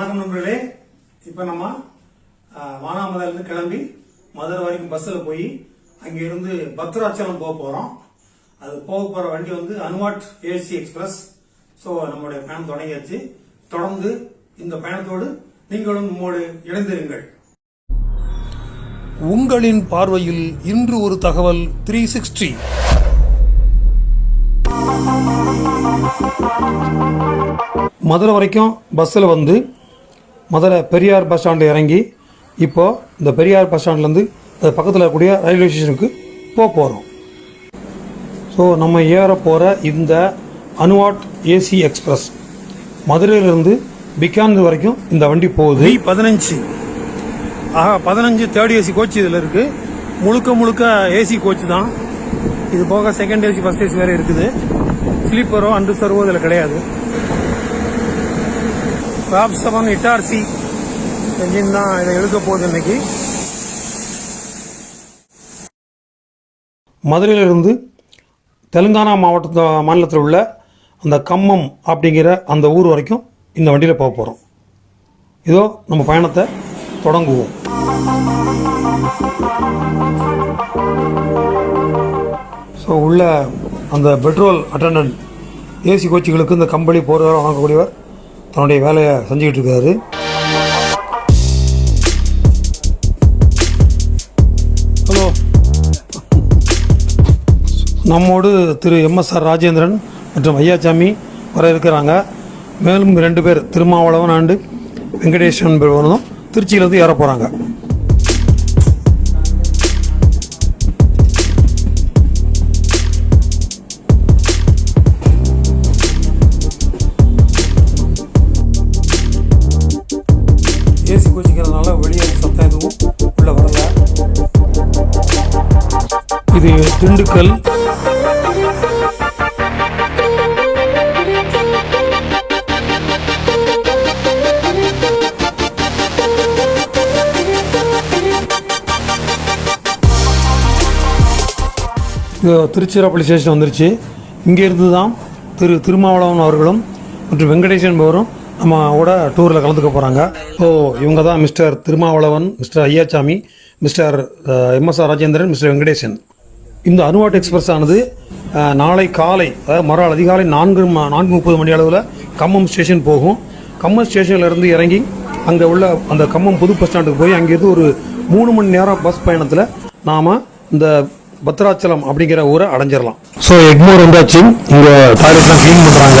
வணக்கம் நண்பர்களே. இப்போ நம்ம அஹ், கிளம்பி மதுரை வரைக்கும் பஸ்ஸில் போய் அங்கிருந்து பத்ராச்சலம் போக போகிறோம் அது போக போகிற வண்டி வந்து அன்வாட் ஏசி எக்ஸ்பிரஸ் ஸோ நம்மளுடைய பயணம் தொடங்கியாச்சு. தொடர்ந்து இந்த பயணத்தோடு நீங்களும் நம்மோடு இணைந்திருங்கள். உங்களின் பார்வையில் இன்று ஒரு தகவல் த்ரீ சிக்ஸ்டி மதுரை வரைக்கும் பஸ்ஸில் வந்து மதுரை பெரியார் பஸ் ஸ்டாண்டு இறங்கி இப்போது இந்த பெரியார் பஸ் ஸ்டாண்ட்லேருந்து அது பக்கத்தில் இருக்கக்கூடிய ரயில்வே ஸ்டேஷனுக்கு போக போகிறோம் ஸோ நம்ம ஏற போகிற இந்த அனுவாட் ஏசி எக்ஸ்பிரஸ் மதுரையிலிருந்து பிக்கானூர் வரைக்கும் இந்த வண்டி போகுது. பதினஞ்சு. ஆஹா பதினஞ்சு தேர்ட் ஏசி கோச் இதில் இருக்குது முழுக்க முழுக்க ஏசி கோச் தான். இது போக செகண்ட் ஏசி ஃபஸ்ட் ஏசி வேறு இருக்குது. ஸ்லீப்பரோ அண்டு சர்வோ இதில் கிடையாது. ராப் செவன் இட்டார்சி என்ஜின் தான் இதை எடுக்க போகுது இன்னைக்கு. மதுரையிலிருந்து தெலுங்கானா மாவட்ட மாநிலத்தில் உள்ள அந்த கம்மம் அப்படிங்கிற அந்த ஊர் வரைக்கும் இந்த வண்டியில் போக போகிறோம் இதோ நம்ம பயணத்தை தொடங்குவோம். ஸோ உள்ள அந்த பெட்ரோல் அட்டண்டன்ட் ஏசி கோச்சிகளுக்கு இந்த கம்பெனி போகிறவர் வாங்கக்கூடியவர் தன்னுடைய வேலையை செஞ்சுக்கிட்டு இருக்காரு. ஹலோ. நம்மோடு திரு எம்எஸ்ஆர் ராஜேந்திரன் மற்றும் ஐயாச்சாமி வர இருக்கிறாங்க. மேலும் ரெண்டு பேர் திருமாவளவன் ஆண்டு வெங்கடேசன் என்பவரும் திருச்சியிலேருந்து ஏற போகிறாங்க ஏசி வெளியே சத்தம் எதுவும் உள்ள வரல. இது திண்டுக்கல். இது திருச்சிராப்பள்ளி ஸ்டேஷன் வந்துருச்சு. இங்கேருந்து தான் திரு திருமாவளவன் அவர்களும் மற்றும் வெங்கடேசன் என்பவரும் நம்ம கூட டூரில் கலந்துக்க போகிறாங்க ஸோ இவங்க தான் mister Thirumavalavan mister Ayyachami mister MSR Rajendran mister Venkatesan. இந்த அனுவாட் எக்ஸ்பிரஸ் ஆனது நாளை காலை அதாவது மறுநாள் அதிகாலை நான்கு நான்கு முப்பது மணி அளவில் கம்மம் ஸ்டேஷன் போகும். கம்மம் ஸ்டேஷன்ல இருந்து இறங்கி அங்கே உள்ள அந்த கம்மம் புது பஸ் ஸ்டாண்டுக்கு போய் அங்கேருந்து ஒரு மூணு மணி நேரம் பஸ் பயணத்தில் நாம் இந்த பத்ராச்சலம் அப்படிங்கிற ஊரை அடைஞ்சிடலாம் ஸோ எக்மோர் வந்தாச்சு. இங்கே டாய்லெட்லாம் க்ளீன் பண்ணுறாங்க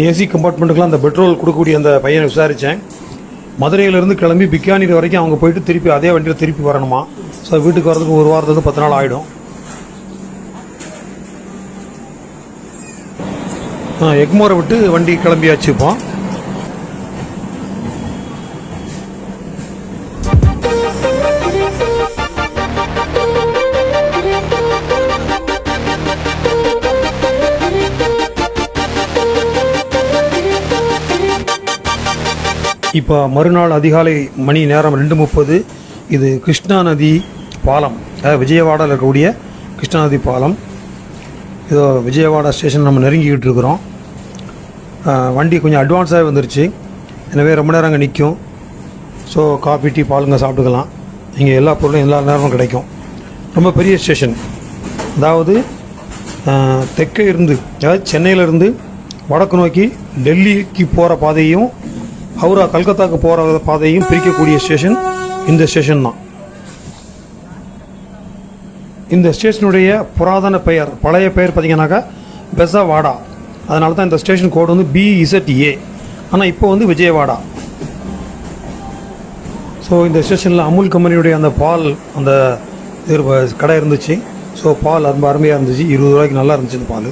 ஏசி கம்பார்ட்மெண்ட்டுக்குலாம் அந்த பெட்ரோல் கொடுக்கக்கூடிய அந்த பையனை விசாரித்தேன் மதுரையிலேருந்து கிளம்பி பிக்கானீர் வரைக்கும் அவங்க போயிட்டு திருப்பி அதே வண்டியில் திருப்பி வரணுமா? ஸோ வீட்டுக்கு வரதுக்கு ஒரு வாரத்துக்கு பத்து நாள் ஆகிடும் எக்மோரை விட்டு வண்டி கிளம்பியாச்சு இப்போ. இப்போ மறுநாள் அதிகாலை மணி நேரம் ரெண்டு முப்பது இது கிருஷ்ணா நதி பாலம் அதாவது விஜயவாடாவில் இருக்கக்கூடிய கிருஷ்ணா நதி பாலம். இதோ விஜயவாடா ஸ்டேஷன் நம்ம நெருங்கிக்கிட்டு இருக்கிறோம். வண்டி கொஞ்சம் அட்வான்ஸாகவே வந்துருச்சு. எனவே ரொம்ப நேரம் அங்கே நிற்கும் ஸோ காஃபி டீ பாலுங்க சாப்பிட்டுக்கலாம். இங்கே எல்லா பொருளும் எல்லா நேரமும் கிடைக்கும். ரொம்ப பெரிய ஸ்டேஷன் அதாவது தெற்கே இருந்து அதாவது சென்னையிலேருந்து வடக்கு நோக்கி டெல்லிக்கு போகிற பாதையும் ஹவுரா கல்கத்தாக்கு போகிற பாதையும் பிரிக்கக்கூடிய ஸ்டேஷன் இந்த ஸ்டேஷன் தான். இந்த ஸ்டேஷனுடைய புராதன பெயர் பழைய பெயர் பார்த்தீங்கன்னாக்கா பெசவாடா. அதனால தான் இந்த ஸ்டேஷன் கோடு வந்து பிஇசட்ஏ ஆனால் இப்போ வந்து விஜயவாடா. ஸோ இந்த ஸ்டேஷனில் அமுல் கம்பெனியுடைய அந்த பால் அந்த இது கடை இருந்துச்சு. ஸோ பால் ரொம்ப அருமையாக இருந்துச்சு. இருபது ரூபாய்க்கு நல்லா இருந்துச்சு இந்த பால்.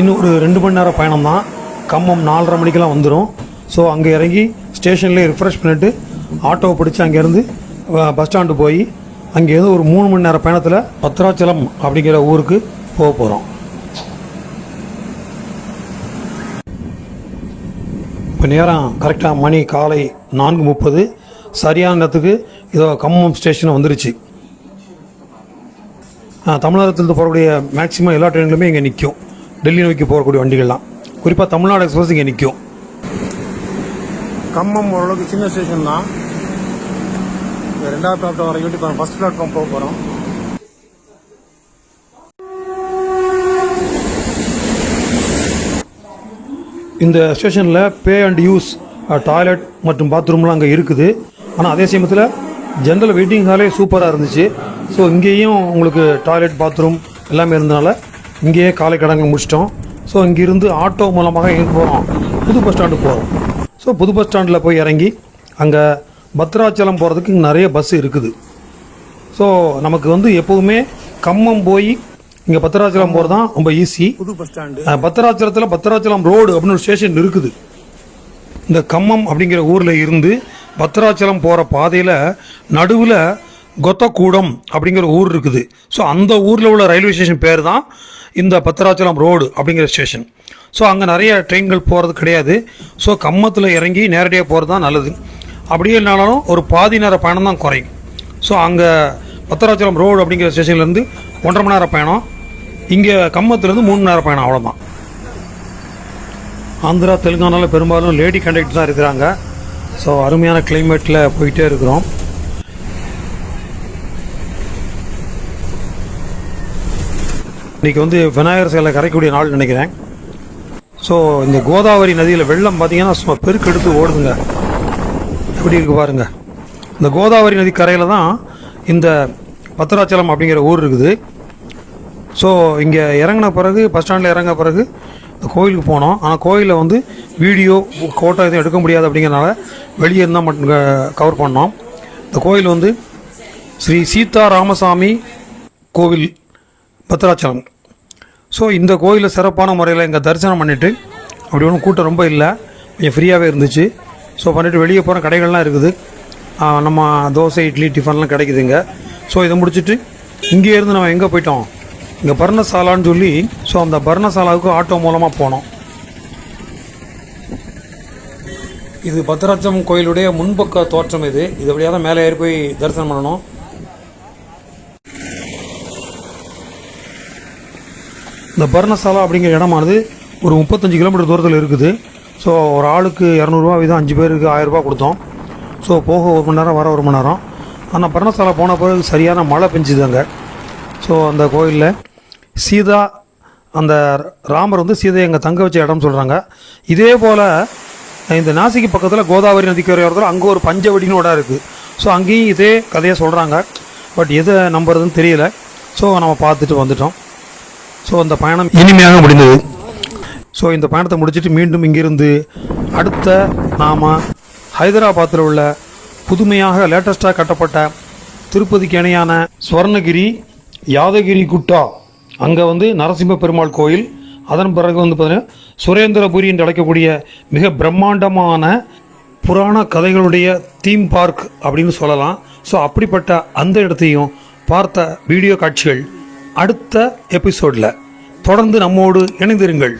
இன்னும் ஒரு ரெண்டு மணி நேரம் பயணம் தான். கம்மம் நாலரை மணிக்கெலாம் வந்துடும் ஸோ அங்கே இறங்கி ஸ்டேஷன்லேயே ரிஃப்ரெஷ் பண்ணிவிட்டு ஆட்டோவை பிடிச்சி அங்கேருந்து பஸ் ஸ்டாண்டு போய் அங்கேருந்து ஒரு மூணு மணி நேரம் பயணத்தில் பத்ராச்சலம் அப்படிங்கிற ஊருக்கு போக போகிறோம் இப்போ நேரம் கரெக்டாக மணி காலை நான்கு முப்பது. சரியான நேரத்துக்கு இதோ கம்மம் ஸ்டேஷன் வந்துருச்சு. தமிழகத்திலிருந்து போகக்கூடிய மேக்ஸிமம் எல்லா ட்ரெயின்களுமே இங்கே நிற்கும் டெல்லி நோக்கி போகக்கூடிய வண்டிகள்லாம். குறிப்பாக தமிழ்நாடு எக்ஸ்பிரஸ் இங்கே நிற்கும் கம்மம் ஓரளவுக்கு சின்ன ஸ்டேஷன் தான். ரெண்டாவது பிளாட்ஃபார்ம் வரைக்கும் இப்போ ஃபர்ஸ்ட் பிளாட்ஃபார்ம் போக போகிறோம் இந்த ஸ்டேஷனில் பே அண்ட் யூஸ் டாய்லெட் மற்றும் பாத்ரூம்லாம் அங்கே இருக்குது. ஆனால் அதே சமயத்தில் ஜென்ரல் வெயிட்டிங் ஹாலே சூப்பராக இருந்துச்சு. ஸோ இங்கேயும் உங்களுக்கு டாய்லெட் பாத்ரூம் எல்லாமே இருந்தனால இங்கேயே காலை கடன்கள் முடிச்சிட்டோம். ஸோ இங்கிருந்து ஆட்டோ மூலமாக எங்கே போகிறோம் புது பஸ் ஸ்டாண்டு போகிறோம் ஸோ புது பஸ் ஸ்டாண்டில் போய் இறங்கி அங்கே பத்ராச்சலம் போகிறதுக்கு இங்கே நிறைய பஸ் இருக்குது. ஸோ நமக்கு வந்து எப்போவுமே கம்மம் போய் இங்கே பத்ராச்சலம் போகிறது தான் ரொம்ப ஈஸி புது பஸ் ஸ்டாண்டு அஹ் பத்திராச்சலத்தில் பத்திராச்சலம் ரோடு அப்படின்னு ஒரு ஸ்டேஷன் இருக்குது. இந்த கம்மம் அப்படிங்கிற ஊரில் இருந்து பத்திராச்சலம் போகிற பாதையில் நடுவில் கொத்தக்கூடம் அப்படிங்கிற ஊர் இருக்குது. ஸோ அந்த ஊரில் உள்ள ரயில்வே ஸ்டேஷன் பேர் தான் இந்த பத்ராச்சலம் ரோடு அப்படிங்கிற ஸ்டேஷன் ஸோ அங்கே நிறைய ட்ரெயின்கள் போகிறது கிடையாது. ஸோ கம்மத்தில் இறங்கி நேரடியாக போகிறது தான் நல்லது. அப்படியே இல்லைனாலும் ஒரு பாதி நேர பயணம் தான் குறையும். ஸோ அங்கே பத்ராச்சலம் ரோடு அப்படிங்கிற ஸ்டேஷன்லேருந்து ஒன்றரை மணி நேரம் பயணம். இங்கே கம்மத்துலேருந்து மூணு மணி நேரம் பயணம் அவ்வளோதான் ஆந்திரா தெலுங்கானாவில் பெரும்பாலும் லேடி கண்டக்டர் தான் இருக்கிறாங்க. ஸோ அருமையான கிளைமேட்டில் போயிட்டே இருக்கிறோம். இன்றைக்கி வந்து விநாயகர் சிலை கரைக்கக்கூடிய நாள் நினைக்கிறேன். ஸோ இந்த கோதாவரி நதியில் வெள்ளம் பார்த்திங்கன்னா சும்மா பெருக்கெடுத்து ஓடுதுங்க. எப்படி இருக்கு பாருங்க. இந்த கோதாவரி நதி கரையில் தான் இந்த பத்ராச்சலம் அப்படிங்கிற ஊர் இருக்குது. ஸோ இங்கே இறங்கின பிறகு பஸ் ஸ்டாண்டில் இறங்கின பிறகு இந்த கோயிலுக்கு போனோம். ஆனால் கோயிலில் வந்து வீடியோ ஃபோட்டோ எதுவும் எடுக்க முடியாது அப்படிங்கிறனால வெளியே இருந்தால் மட்டும் கவர் பண்ணோம். இந்த கோயில் வந்து ஸ்ரீ சீதா ராமசாமி கோவில் பத்ராச்சலம். ஸோ இந்த கோயிலில் சிறப்பான முறையில் இங்கே தரிசனம் பண்ணிவிட்டு அப்படி ஒன்றும் கூட்டம் ரொம்ப இல்லை. கொஞ்சம் ஃப்ரீயாகவே இருந்துச்சு. ஸோ பண்ணிவிட்டு வெளியே போகிற கடைகள்லாம் இருக்குது. நம்ம தோசை இட்லி டிஃபன்லாம் கிடைக்குதுங்க ஸோ இதை முடிச்சுட்டு இங்கேருந்து நம்ம எங்கே போயிட்டோம்? இங்கே பர்ணசாலான்னு சொல்லி ஸோ அந்த பர்ணசாலாவுக்கு ஆட்டோ மூலமாக போனோம். இது பத்ராச்சலம் கோயிலுடைய முன்பக்க தோற்றம் இது. இது வழியாக தான் மேலே ஏறி போய் தரிசனம் பண்ணணும். இந்த பர்ணசாலா அப்படிங்கிற இடமானது ஒரு முப்பத்தஞ்சு கிலோமீட்டர் தூரத்தில் இருக்குது. ஸோ ஒரு ஆளுக்கு இரநூறுவா வீதம் அஞ்சு பேருக்கு ஆயிரரூபா கொடுத்தோம். ஸோ போக ஒரு மணி நேரம் வர ஒரு மணி நேரம். ஆனால் பர்ணசாலா போன பிறகு சரியான மழை பெஞ்சுது அங்கே. ஸோ அந்த கோயிலில் சீதா அந்த ராமர் வந்து சீதையை எங்கள் தங்க வச்ச இடம் சொல்கிறாங்க இதே போல் இந்த நாசிக்கு பக்கத்தில் கோதாவரி நதிக்கரை ஓரத்தில் அங்கே ஒரு பஞ்சவடின்னு இடம் இருக்குது ஸோ அங்கேயும் இதே கதையை சொல்கிறாங்க பட் எதை நம்புறதுன்னு தெரியல. ஸோ நம்ம பார்த்துட்டு வந்துட்டோம். ஸோ அந்த பயணம் இனிமையாக முடிந்தது. ஸோ இந்த பயணத்தை முடிச்சுட்டு மீண்டும் இங்கிருந்து அடுத்த நாம் ஹைதராபாத்தில் உள்ள புதுமையாக லேட்டஸ்ட்டாக கட்டப்பட்ட திருப்பதிக்கு இணையான ஸ்வர்ணகிரி யாதகிரி குட்டா. அங்கே வந்து நரசிம்ம பெருமாள் கோயில். அதன் பிறகு வந்து பார்த்தீங்கன்னா சுரேந்திரபுரி என்று அழைக்கக்கூடிய மிக பிரம்மாண்டமான புராண கதைகளுடைய தீம் பார்க் அப்படின்னு சொல்லலாம். ஸோ அப்படிப்பட்ட அந்த இடத்தையும் பார்த்த வீடியோ காட்சிகள் அடுத்த எபிசோடில் தொடர்ந்து நம்மோடு இணைந்திருங்கள்.